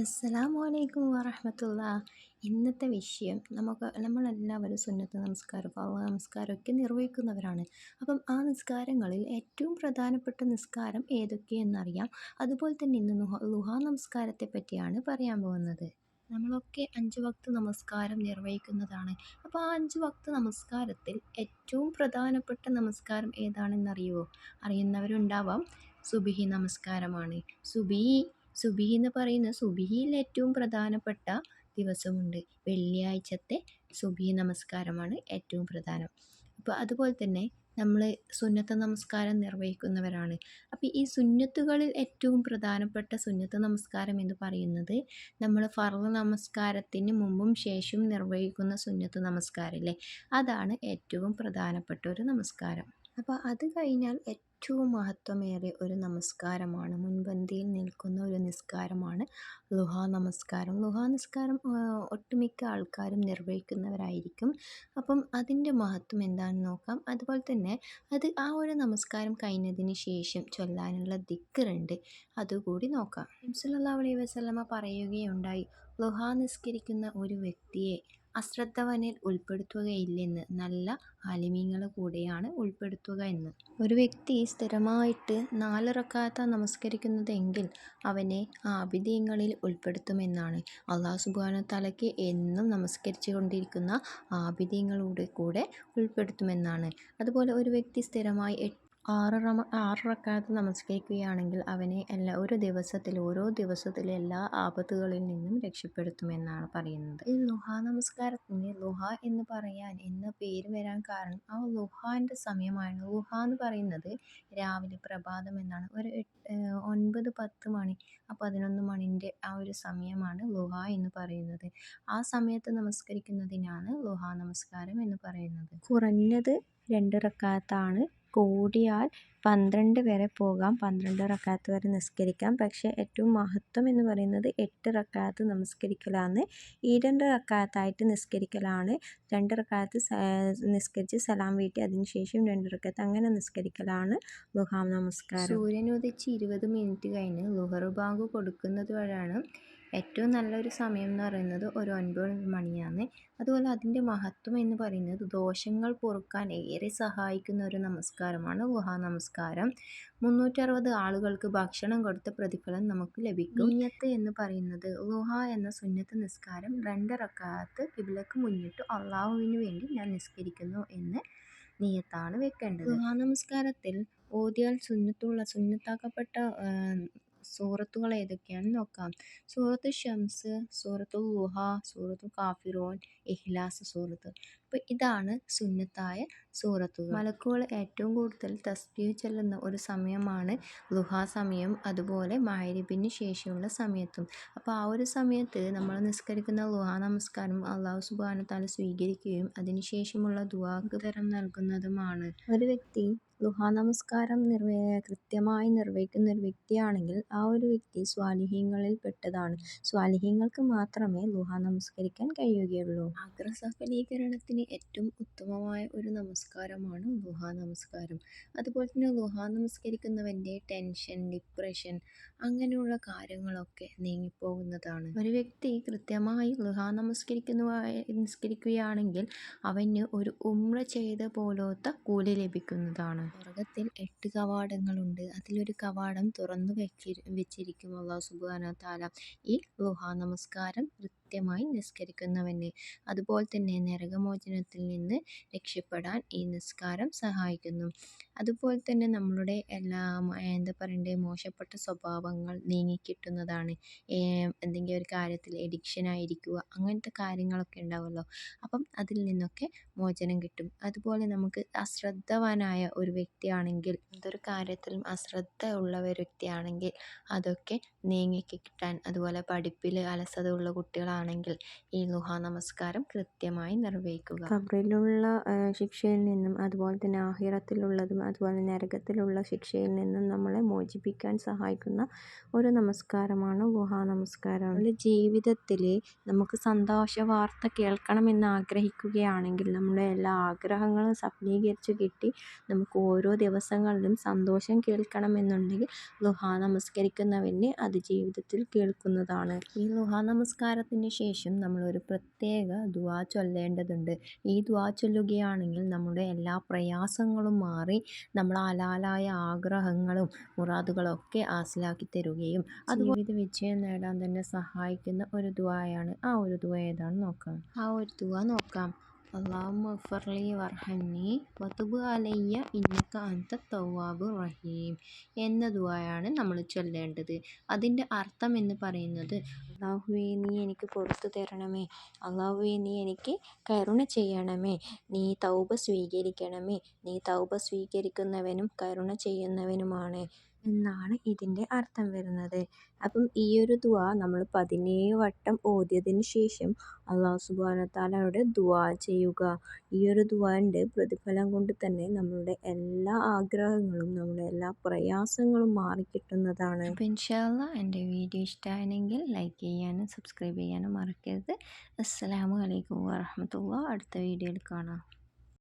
അസ്സലാമു അലൈക്കും വറഹമത്തുള്ള. ഇന്നത്തെ വിഷയം നമുക്ക് നമ്മളെല്ലാവരും സുന്നത്ത് നമസ്കാരം പാവ നമസ്കാരമൊക്കെ നിർവഹിക്കുന്നവരാണ്. അപ്പം ആ നിസ്കാരങ്ങളിൽ ഏറ്റവും പ്രധാനപ്പെട്ട നിസ്കാരം ഏതൊക്കെയെന്നറിയാം അതുപോലെ തന്നെ ഇന്ന് ലുഹാ നമസ്കാരത്തെ പറ്റിയാണ് പറയാൻ പോകുന്നത്. നമ്മളൊക്കെ അഞ്ച് വക്ത് നമസ്കാരം നിർവഹിക്കുന്നതാണ്. അപ്പോൾ ആ അഞ്ച് വക്ത് നമസ്കാരത്തിൽ ഏറ്റവും പ്രധാനപ്പെട്ട നമസ്കാരം ഏതാണെന്നറിയുമോ അറിയുന്നവരുണ്ടാവാം. സുബിഹി നമസ്കാരമാണ്. സുബി സുബിഹി എന്ന് പറയുന്ന സുബിഹിയിൽ ഏറ്റവും പ്രധാനപ്പെട്ട ദിവസമുണ്ട്. വെള്ളിയാഴ്ചത്തെ സുബിഹി നമസ്കാരമാണ് ഏറ്റവും പ്രധാനം. അപ്പോൾ അതുപോലെ തന്നെ നമ്മൾ സുന്നത്ത് നമസ്കാരം നിർവഹിക്കുന്നവരാണ്. അപ്പോൾ ഈ സുന്നത്തുകളിൽ ഏറ്റവും പ്രധാനപ്പെട്ട സുന്നത്ത് നമസ്കാരം എന്ന് പറയുന്നത് നമ്മൾ ഫർൾ നമസ്കാരത്തിന് മുമ്പും ശേഷവും നിർവഹിക്കുന്ന സുന്നത്ത് നമസ്കാരമില്ലേ അതാണ് ഏറ്റവും പ്രധാനപ്പെട്ട ഒരു നമസ്കാരം. അപ്പോൾ അത് കഴിഞ്ഞാൽ ഏറ്റവും മഹത്വമേറിയ ഒരു നമസ്കാരമാണ്. മുൻപന്തിയിൽ നിൽക്കുന്ന ഒരു നിസ്കാരമാണ് ലുഹാ നമസ്കാരം. ലുഹാ നിസ്കാരം ഒട്ടുമിക്ക ആൾക്കാരും നിർവഹിക്കുന്നവരായിരിക്കും. അപ്പം അതിന്റെ മഹത്വം എന്താണെന്ന് നോക്കാം. അതുപോലെ തന്നെ അത് ആ ഒരു നമസ്കാരം കഴിഞ്ഞതിന് ശേഷം ചൊല്ലാനുള്ള ദിക്കറുണ്ട്. അതുകൂടി നോക്കാം. അലൈഹി വസല്ലമ പറയുകയുണ്ടായി ലുഹാ നിസ്കരിക്കുന്ന ഒരു വ്യക്തിയെ അശ്രദ്ധവനിൽ ഉൾപ്പെടുത്തുകയില്ലെന്ന് നല്ല ആലിമീങ്ങൾ കൂടെയാണ് ഉൾപ്പെടുത്തുക എന്ന്. ഒരു വ്യക്തി സ്ഥിരമായിട്ട് നാല് റക്കാത്ത നമസ്കരിക്കുന്നതെങ്കിൽ അവനെ ആബിദ്യങ്ങളിൽ ഉൾപ്പെടുത്തുമെന്നാണ്. അള്ളാഹു സുബാന തലയ്ക്ക് എന്നും നമസ്കരിച്ചു കൊണ്ടിരിക്കുന്ന ആബിദ്യങ്ങളുടെ കൂടെ ഉൾപ്പെടുത്തുമെന്നാണ്. അതുപോലെ ഒരു വ്യക്തി സ്ഥിരമായി ആറ് റമ ആറ് റക്കാത്ത് നമസ്കരിക്കുകയാണെങ്കിൽ അവനെ എല്ലാ ഒരു ദിവസത്തിൽ ഓരോ ദിവസത്തിലെ എല്ലാ ആപത്തുകളിൽ നിന്നും രക്ഷപ്പെടുത്തുമെന്നാണ് പറയുന്നത്. ഈ ലുഹ നമസ്കാരത്തിന് ലുഹ എന്ന് പറയാൻ എന്ന പേര് വരാൻ കാരണം ആ ലുഹാന്റെ സമയമാണ്. ലുഹ എന്ന് പറയുന്നത് രാവിലെ പ്രഭാതം എന്നാണ്. ഒരു ഒൻപത് പത്ത് മണി ആ പതിനൊന്ന് മണിന്റെ ആ ഒരു സമയമാണ് ലുഹ എന്ന് പറയുന്നത്. ആ സമയത്ത് നമസ്കരിക്കുന്നതിനാണ് ലുഹ നമസ്കാരം എന്ന് പറയുന്നത്. കുറഞ്ഞത് രണ്ട് റക്കാത്താണ് കൂടിയാൽ പന്ത്രണ്ട് വരെ പോകാം. പന്ത്രണ്ട് റക്കാത്ത് വരെ നിസ്കരിക്കാം. പക്ഷേ ഏറ്റവും മഹത്വം എന്ന് പറയുന്നത് എട്ട് റക്കാത്ത് നമസ്കരിക്കലാണ്. ഈ രണ്ട് റക്കാത്തായിട്ട് നിസ്കരിക്കലാണ്. രണ്ട് റക്കാത്ത് നിസ്കരിച്ച് സലാം വീട്ടി അതിനുശേഷം രണ്ട് റക്കാത്ത് അങ്ങനെ നിസ്കരിക്കലാണ്. ലുഹാം നമസ്കാരം. സൂര്യനോദിച്ച് ഇരുപത് മിനിറ്റ് കഴിഞ്ഞ് ലുഹർ ബാങ്ക് കൊടുക്കുന്നത് വഴിയാണ് ഏറ്റവും നല്ലൊരു സമയം എന്ന് പറയുന്നത് ഒരു ഒൻപത് മണിയാണ്. അതുപോലെ അതിന്റെ മഹത്വം എന്ന് പറയുന്നത് ദോഷങ്ങൾ പൊറുക്കാൻ ഏറെ സഹായിക്കുന്ന ഒരു നമസ്കാരമാണ് ഗുഹാ നമസ്കാരം. മുന്നൂറ്ററുപത് ആളുകൾക്ക് ഭക്ഷണം കൊടുത്ത പ്രതിഫലം നമുക്ക് ലഭിക്കും. നീയത്ത് എന്ന് പറയുന്നത് ലുഹ എന്ന സുന്നത്ത് നിസ്കാരം രണ്ട് റക്കാത്ത് കിബിലക്ക് മുന്നിട്ട് അള്ളാഹുവിന് വേണ്ടി ഞാൻ നിസ്കരിക്കുന്നു എന്ന് നീയത്താണ് വെക്കേണ്ടത്. ലുഹ നമസ്കാരത്തിൽ ഓതിയാൽ സുന്നത്തുള്ള സുന്നത്താക്കപ്പെട്ട സൂറത്തുകൾ ഏതൊക്കെയാണെന്ന് നോക്കാം. സൂറത്ത് ഷംസ് സൂറത്തുൽ ലുഹ സൂറത്തുൽ കാഫിറൂൻ ഇഹ്ലാസ് സൂറത്ത് അപ്പോൾ ഇതാണ് സുന്നത്തായ സൂറത്തുകൾ മലക്കുകൾ ഏറ്റവും കൂടുതൽ തസ്ബീഹ് ചെല്ലുന്ന ഒരു സമയമാണ് ലുഹാ സമയം അതുപോലെ മഗ്‌രിബിന് ശേഷമുള്ള സമയത്തും. അപ്പോൾ ആ ഒരു സമയത്ത് നമ്മൾ നിസ്കരിക്കുന്ന ലുഹാ നമസ്കാരം അള്ളാഹു സുബാനത്താൽ സ്വീകരിക്കുകയും അതിനുശേഷമുള്ള ദുആക്ക് തരം നൽകുന്നതുമാണ്. ഒരു വ്യക്തി ലുഹാ നമസ്കാരം കൃത്യമായി നിർവഹിക്കുന്ന ഒരു വ്യക്തിയാണെങ്കിൽ ആ ഒരു വ്യക്തി സ്വാലിഹ്യങ്ങളിൽ പെട്ടതാണ്. സ്വാലിഹ്യങ്ങൾക്ക് മാത്രമേ ദുഹാ നമസ്കരിക്കാൻ കഴിയുകയുള്ളൂ. ആഗ്രസഫലീകരണത്തിന് ഏറ്റവും ഉത്തമമായ ഒരു നമസ്കാരമാണ് ദുഹാ നമസ്കാരം അതുപോലെ തന്നെ ദുഹാ നമസ്കരിക്കുന്നവന്റെ ടെൻഷൻ ഡിപ്രഷൻ അങ്ങനെയുള്ള കാര്യങ്ങളൊക്കെ നീങ്ങിപ്പോകുന്നതാണ്. ഒരു വ്യക്തി കൃത്യമായി ദുഹാ നമസ്കരിക്കുന്ന നമസ്കരിക്കുകയാണെങ്കിൽ അവന് ഒരു ഉമ്ര ചെയ്ത പോലത്തെ കൂലി ലഭിക്കുന്നതാണ്. സ്വർഗത്തിൽ എട്ട് കവാടങ്ങളുണ്ട്. അതിലൊരു കവാടം തുറന്നു വെച്ചി വെച്ചിരിക്കും. അള്ളാഹു സുബ്ഹാനഹു തആല ഈ ലുഹാ നമസ്കാരം കൃത്യമായി നിസ്കരിക്കുന്നവനെ. അതുപോലെ തന്നെ നരകമോചനത്തിൽ നിന്ന് രക്ഷപ്പെടാൻ ഈ നിസ്കാരം സഹായിക്കുന്നു. അതുപോലെ തന്നെ നമ്മളുടെ എല്ലാ എന്താ പറയണ്ടേ മോശപ്പെട്ട സ്വഭാവങ്ങൾ നീങ്ങിക്കിട്ടുന്നതാണ് എന്തെങ്കിലും ഒരു കാര്യത്തിൽ എഡിക്ഷൻ ആയിരിക്കുക അങ്ങനത്തെ കാര്യങ്ങളൊക്കെ ഉണ്ടാവുമല്ലോ. അപ്പം അതിൽ നിന്നൊക്കെ മോചനം കിട്ടും. അതുപോലെ നമുക്ക് അശ്രദ്ധവാനായ ഒരു വ്യക്തിയാണെങ്കിൽ എന്തൊരു കാര്യത്തിലും അശ്രദ്ധ ഉള്ള ഒരു വ്യക്തിയാണെങ്കിൽ അതൊക്കെ നീങ്ങി കിട്ടാൻ അതുപോലെ പഠിപ്പിൽ അലസത ഉള്ള കുട്ടികളാണെങ്കിൽ ആണെങ്കിൽ ഈ ലുഹാ നമസ്കാരം കൃത്യമായി നിർവഹിക്കുക. കബറിലുള്ള ശിക്ഷയിൽ നിന്നും അതുപോലെ തന്നെ ആഹിറത്തിലുള്ളതും അതുപോലെ നരകത്തിലുള്ള ശിക്ഷയിൽ നിന്നും നമ്മളെ മോചിപ്പിക്കാൻ സഹായിക്കുന്ന ഒരു നമസ്കാരമാണ് ലുഹാ നമസ്കാരം നമ്മുടെ ജീവിതത്തിൽ നമുക്ക് സന്തോഷ വാർത്ത കേൾക്കണമെന്ന് ആഗ്രഹിക്കുകയാണെങ്കിൽ നമ്മുടെ എല്ലാ ആഗ്രഹങ്ങളും സഫലീകരിച്ച് കിട്ടി നമുക്ക് ഓരോ ദിവസങ്ങളിലും സന്തോഷം കേൾക്കണമെന്നുണ്ടെങ്കിൽ ലുഹാ നമസ്കരിക്കുന്നവന് അത് ജീവിതത്തിൽ കേൾക്കുന്നതാണ്. ഈ ലുഹാ നമസ്കാരത്തിന് ശേഷം നമ്മളൊരു പ്രത്യേക ദുആ ചൊല്ലേണ്ടതുണ്ട്. ഈ ദുആ ചൊല്ലുകയാണെങ്കിൽ നമ്മുടെ എല്ലാ പ്രയാസങ്ങളും മാറി നമ്മൾ അലാലായ ആഗ്രഹങ്ങളും മുറാദുകളൊക്കെ ആസിലാക്കി തരുകയും അതുപോലെ വിജയം നേടാൻ തന്നെ സഹായിക്കുന്ന ഒരു ദുആയാണ് ആ ഒരു ദുആ ഏതാണെന്ന് നോക്കാം. ആ ഒരു ദുആ നോക്കാം. അള്ളാഹുമ്മ ഗഫർലി വർഹംനി വതുബ് അലയ്യ ഇന്നക അന്ത തവ്വാബ് റഹീം എന്ന ദുആയാണ് നമ്മൾ ചൊല്ലേണ്ടത്. അതിന്റെ അർത്ഥം എന്ന് പറയുന്നത് അള്ളാഹുവേ നീ എനിക്ക് പുറത്തു തരണമേ. അള്ളാഹുവേ നീ എനിക്ക് കരുണ ചെയ്യണമേ. നീ തൗബ സ്വീകരിക്കണമേ. നീ തൗബ സ്വീകരിക്കുന്നവനും കരുണ ചെയ്യുന്നവനുമാണ്. എന്നാണ് ഇതിന്റെ അർത്ഥം വരുന്നത്. അപ്പം ഈ ഒരു ദുആ നമ്മൾ പതിനേഴ് വട്ടം ഓതിയതിന് ശേഷം അള്ളാഹു സുബ്ഹാനഹു തആലയോട് ദുആ ചെയ്യുക. ഈ ഒരു ദുആന്റെ പ്രതിഫലം കൊണ്ട് തന്നെ നമ്മളുടെ എല്ലാ ആഗ്രഹങ്ങളും നമ്മുടെ എല്ലാ പ്രയാസങ്ങളും മാറിക്കിട്ടുന്നതാണ് അപ്പോൾ ഇൻഷാല്ല എന്റെ വീഡിയോ ഇഷ്ടമായെങ്കിൽ ലൈക്ക് ചെയ്യാനും സബ്സ്ക്രൈബ് ചെയ്യാനും മറക്കരുത്. അസ്സാം വലൈക്കും വാഹമത്തുള്ള അടുത്ത വീഡിയോയിൽ കാണാം.